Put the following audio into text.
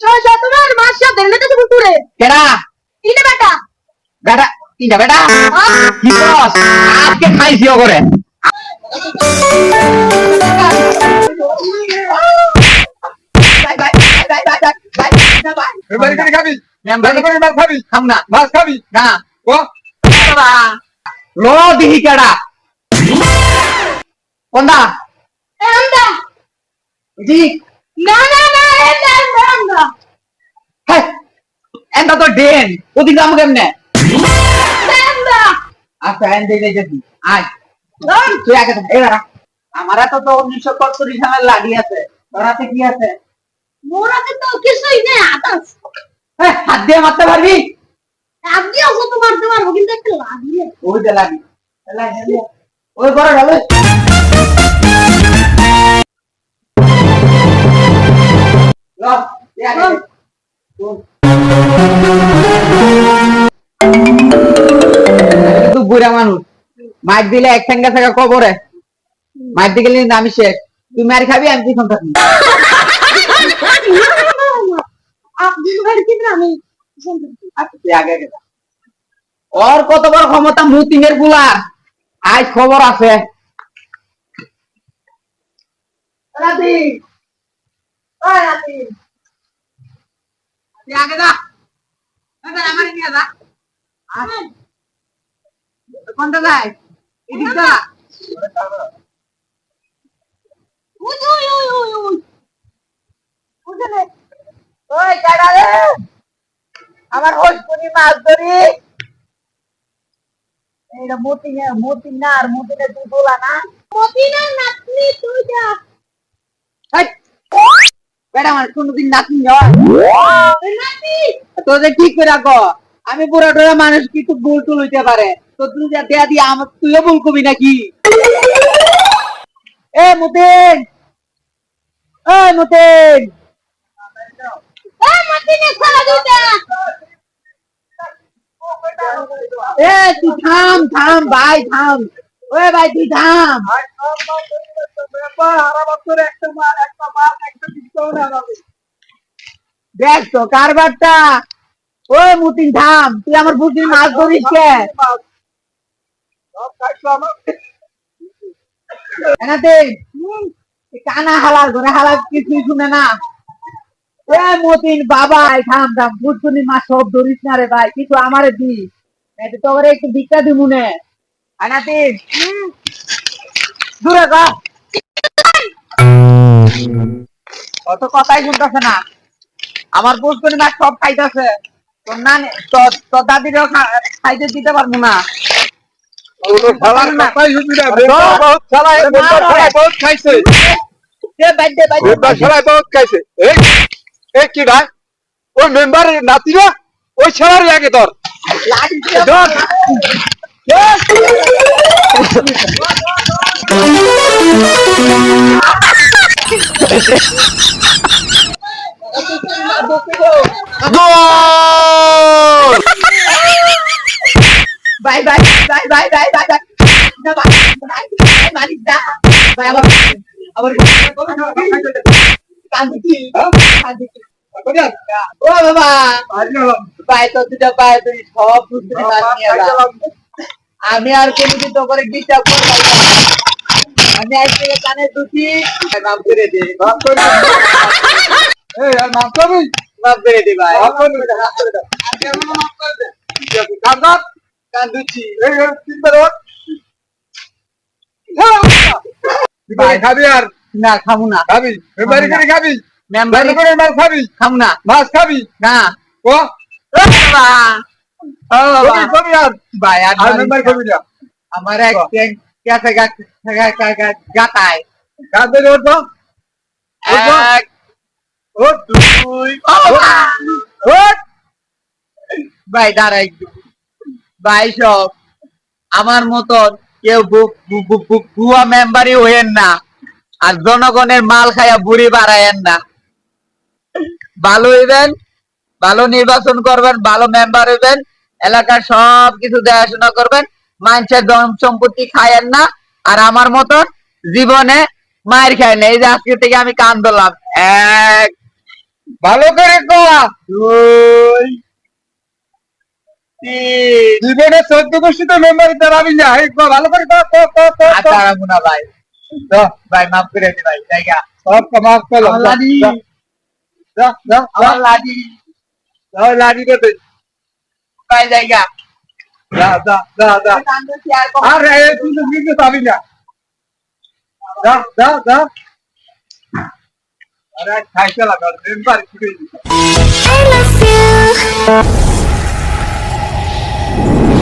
চল তোমার মাস সাথে তুমি কেডা তিনটা বেটা। বেটা? তিনটা বেটা? কি বস আজকে খাইছি করে কেডা। কোনটা জি না না না এন্ডা এন্ডা হ্যাঁ এন্টা তো ডেন ওদিকে যাব কেমনে আচ্ছা এন দিয়ে আয়। ধর তুই আগে এই আমারা তো তো উনিশশো সত্তর সালের লাঠি আছে তোরাতে কি আছে? মোরাতে তো কিছুই নেই আদাস হ্যাঁ, হাত দিয়ে মারতে পারবি? আজকে আসো তোমার তোমার কিন্তু একটা লাগিয়ে ওই যে লাগি। লাগি, লাগি। ওই করে ঢালে কিন্তু বুড়া দিলে এক ঠেঙ্গা থাকা কবরে। দিকে তুই মার খাবি, আমি পিছন। ওর কত বড় ক্ষমতা মুতিং এর বুলার? আজ খবর আছে। তুই আগে যা। আমার নিয়ে যা। কোনটা যায়? ওই আমার হোস করি মাছ ধরি। এইটা মতিং মতিং না আর মতিনে তুই বলা না নাতনি তুই যা। বেটা আমার কোনদিন নাতি হয় তোদের ঠিক করে রাখো আমি পুরো টোরা মানুষ কিছু ভুল টুল হইতে পারে তো তুই যা দেয়া দিয়ে আমার তুইও ভুল করবি নাকি এ মুতিন এ মুতিন এ তুই থাম থাম ভাই থাম ওই ভাই তুই থাম দেখ তো, কারবারটা। মুতিন তুই আমার বুঝি মাছ ধরিস কে? কানা কিছুই শুনে না। এ মতিন, বাবা সব ধরিস না রে ভাই, কিছু আমারে দি এতে তো ওরে একটু ভিক্ষা দিমুনে এনাতে দূরে যা অত কথাই শুনতেছে না। আমার পুষ্করি মাছ সব খাইতেছে। তোর না তোর দাদিরও খাইতে দিতে পারব না। মেম্বার ওই ওই আগে ধর। গোল! বাই বাই বাই বাই বাই বাই বাই। না বাই বাই বাই মারিস না ভাই আবার আবার কান্দিছি কান্দিছি ও বাবা। ভাই তো দুটা পায়ে তুই সব বুঝতে মাছ নিয়ে এলাম। আমি আর কোনোদিন তো করে ডিস্টার্ব করব। আমি আজ থেকে কানে দুটি। মাফ করে দে মাফ করে দে। এই আর খাবি মাফ করে দে ভাই। মাফ করে দে, মাফ করে দে। মাফ করে দে। কাঁদা কান্দুছি। এই এই, ভাই খাবি আর? না খাব না। খাবি? মেম্বারি করে খাবি? মেম্বার করে মাছ খাবি? খাব না। মাছ খাবি? না। ও? ও বাবা। ও বাবা। খাবি খাবি আর? ভাই আর মেম্বার। খাবি না? আমার এক ট্যাঙ্ক ক্যাসে গাতায়। ওঠো এক ও! ওঠ ভাই দাঁড়া একটু। ভাই, সব। আমার মতন কেউ বুয়া মেম্বারই হইয়েন না। আর জনগণের মাল খায়া বুড়ি বাড়ায়েন না। ভালো হইবেন, ভালো নির্বাচন করবেন, ভালো মেম্বার হইবেন, এলাকার সব কিছু দেখাশোনা করবেন, মানুষের ধন সম্পত্তি খায়েন না, আর আমার মতন জীবনে মায়ের খায় না। এই যে আজকে থেকে আমি কান ধরলাম। এক ভালো করে ক দুই জীবনে চোদ্দ গোষ্ঠী তো মেম্বার দাঁড়াবি না। ভালো করে ক। আচ্ছা ভাই। তো ভাই মাফ করে দি ভাই জায়গা। সব মাফ আমার লাডি। লাডি লাডি দে। ভাই জায়গা। কর আরে তুই তো বুঝতে না। I love you.